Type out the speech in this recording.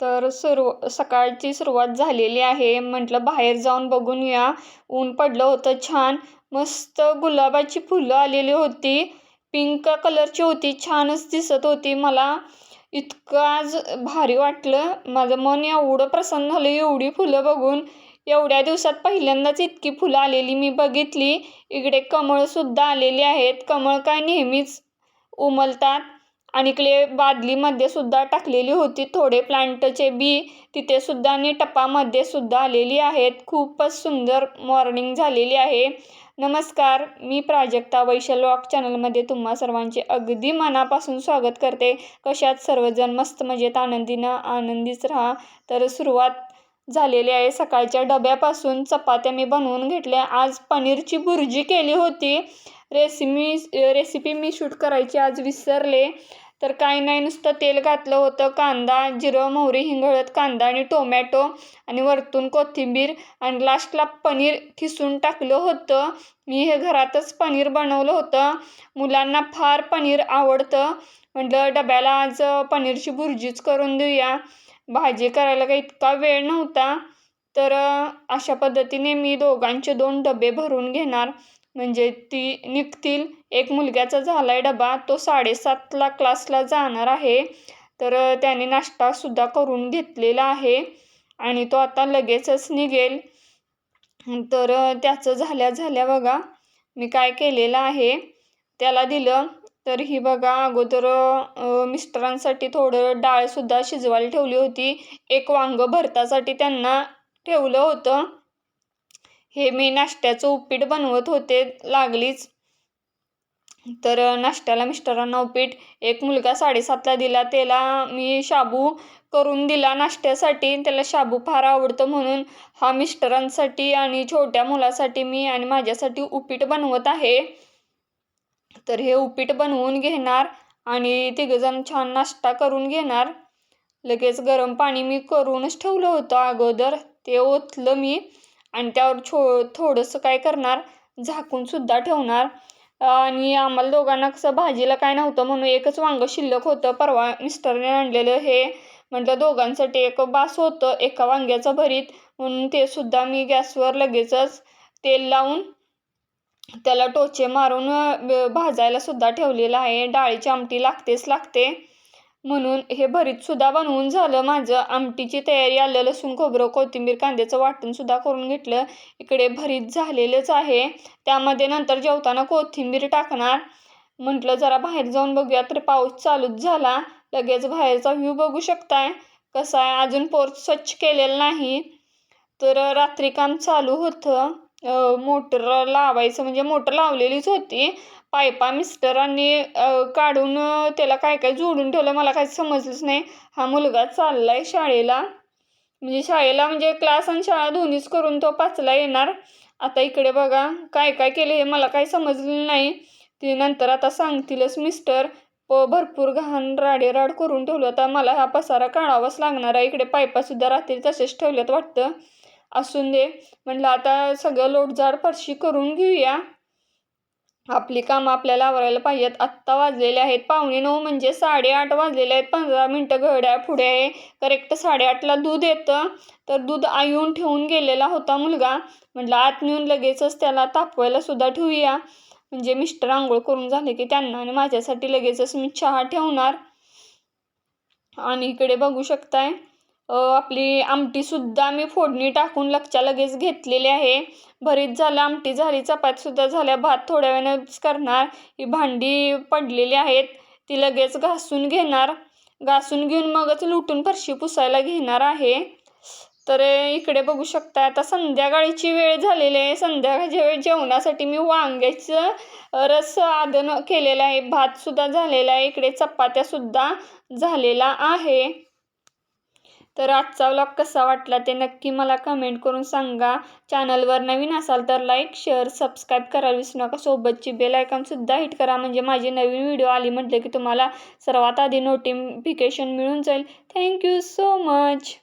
तर सुरू सकाळची सुरुवात झालेली आहे. म्हटलं बाहेर जाऊन बघून या. ऊन पडलं होतं छान. मस्त गुलाबाची फुलं आलेली होती. पिंक कलरची होती. छानच दिसत होती मला. इतकं आज भारी वाटलं. माझं मन एवढं प्रसन्न झालं एवढी फुलं बघून. एवढ्या दिवसात पहिल्यांदाच इतकी फुलं आलेली मी बघितली. इकडे कमळसुद्धा आलेली आहेत. कमळ काय नेहमीच उमलतात. आणि इकडे बादलीमध्ये सुद्धा टाकलेली होती. थोडे प्लांटचे बी तिथे सुद्धा आणि टपामध्ये सुद्धा आलेली आहेत. खूपच सुंदर मॉर्निंग झालेली आहे. नमस्कार मी प्राजक्ता वैशल वॉक चॅनलमध्ये तुम्हा सर्वांचे अगदी मनापासून स्वागत करते. कशात सर्वजण मस्त मजेत आनंदीनं आनंदीच राहा. तर सुरुवात झालेली आहे. सकाळच्या डब्यापासून चपात्या मी बनवून घेतल्या. आज पनीरची भुर्जी केली होती. रेसिमी रेसिपी मी शूट करायची आज विसरले. तर काही नाही नुसतं तेल घातलं होतं. कांदा जिरं मोहरी हिंगळत कांदा आणि टोमॅटो आणि वरतून कोथिंबीर आणि लास्टला पनीर खिसून टाकलं होतं. मी हे घरातच पनीर बनवलं होतं. मुलांना फार पनीर आवडतं. म्हटलं डब्याला आज पनीरची भुर्जीच करून देऊया. भाजी करायला काही इतका वेळ नव्हता. तर अशा पद्धतीने मी दोघांचे दोन डबे भरून घेणार. म्हणजे ती निघतील. एक मुलग्याचा झाला आहे डबा. तो साडेसातला क्लासला जाणार आहे. तर त्याने नाश्तासुद्धा करून घेतलेला आहे. आणि तो आता लगेचच निघेल. तर त्याचं झाल्या झाल्या बघा. मी काय केलेलं आहे. त्याला दिलं. तर ही बघा अगोदर मिस्टरांसाठी थोडं डाळसुद्धा शिजवायला ठेवली होती. एक वांगं भरतासाठी त्यांना ठेवलं होतं. हे मी नाश्त्याचं उपीट बनवत होते लागलीच. तर नाश्त्याला मिस्टरांना उपीट. एक मुलगा साडेसातला दिला त्याला मी शाबू करून दिला नाश्त्यासाठी त्याला शाबू फार आवडतं म्हणून हा मिस्टरांसाठी आणि छोट्या मुलासाठी मी आणि माझ्यासाठी उपीट बनवत आहे. तर हे उपीट बनवून घेणार आणि तिघंजण छान नाश्ता करून घेणार. लगेच गरम पाणी मी करूनच ठेवलं होतं अगोदर. ते ओतलं मी आणि त्यावर छो थोडंसं काय करणार झाकूनसुद्धा ठेवणार. आणि आम्हाला दोघांना कसं भाजीला काय नव्हतं म्हणून एकच वांगं शिल्लक होतं. परवा मिस्टरने आणलेलं हे म्हटलं दोघांसाठी एक बास होतं एका वांग्याचं भरीत. म्हणून ते सुद्धा मी गॅसवर लगेचच तेल लावून त्याला टोचे मारून भाजायला सुद्धा ठेवलेलं आहे. डाळीची आमटी लागतेच लागते. म्हणून हे भरीतसुद्धा बनवून झालं माझं. आमटीची तयारी आलं लसूण खोबरं कोथिंबीर कांद्याचं वाटणसुद्धा करून घेतलं. इकडे भरीत झालेलंच आहे. त्यामध्ये नंतर जेवताना कोथिंबीर टाकणार. म्हटलं जरा बाहेर जाऊन बघूया तर पाऊस चालूच झाला. लगेच बाहेरचा व्ह्यू बघू शकताय. कसा आहे? अजून पोर्च स्वच्छ केलेलं नाही. तर रात्री काम चालू होतं. मोटर लावायचं म्हणजे मोटर लावलेलीच होती. पायपा मिस्टरांनी काढून त्याला काय काय जोडून ठेवलं मला काही समजलंच नाही. हा मुलगा चालला आहे शाळेला. म्हणजे शाळेला म्हणजे क्लास आणि शाळा दोन्हीच करून तो पाचला येणार. आता इकडे बघा काय काय केलं हे मला काही समजलं नाही. ते नंतर आता सांगतीलच मिस्टर. प भरपूर घाण राडेराड करून ठेवलं. आता मला हा पसारा काढावाच लागणार आहे. इकडे पायपासुद्धा रात्री तसेच ठेवल्यात वाटतं. असून दे. म्हटलं आता सगळं लोटजाड फरशी करून घेऊया. आपली कामं आपल्याला आवरायला पाहिजेत. आत्ता वाजलेले आहेत. पावणे नऊ म्हणजे साडेआठ वाजलेले आहेत. पंधरा मिनटं घड्या पुढे आहे. करेक्ट साडेआठला दूध येतं. तर दूध आयून ठेवून गेलेला होता मुलगा. म्हटलं आत नेऊन लगेचच त्याला तापवायला सुद्धा ठेवूया. म्हणजे मिस्टर आंघोळ करून झाले की त्यांना आणि माझ्यासाठी लगेचच मी चहा ठेवणार. आणि इकडे बघू शकताय. आपली आमटीसुद्धा मी फोडणी टाकून लक्षच्या लगेच घेतलेली आहे. भरीत झालं आमटी झाली चपातीसुद्धा झाल्या. भात थोड्या वेळानेच करणार. ही भांडी पडलेली आहेत. ती लगेच घासून घेणार. घासून घेऊन मगच लुटून फरशी पुसायला घेणार आहे. तर इकडे बघू शकता आता संध्याकाळीची वेळ झालेली आहे. संध्याकाळच्या वेळ जेवणासाठी मी वांग्याचं रस आदन केलेलं आहे. भातसुद्धा झालेला आहे. इकडे चपात्यासुद्धा झालेला आहे. तर आजचा व्लॉग कसा वाटला ते नक्की मला कमेंट करून सांगा. चॅनलवर नवीन असाल तर लाईक शेअर सबस्क्राईब करायला विसरू नका. सोबतची बेल आयकॉनसुद्धा हिट करा. म्हणजे माझी नवीन व्हिडिओ आली म्हटलं की तुम्हाला सर्वात आधी नोटिफिकेशन मिळून जाईल. Thank you so much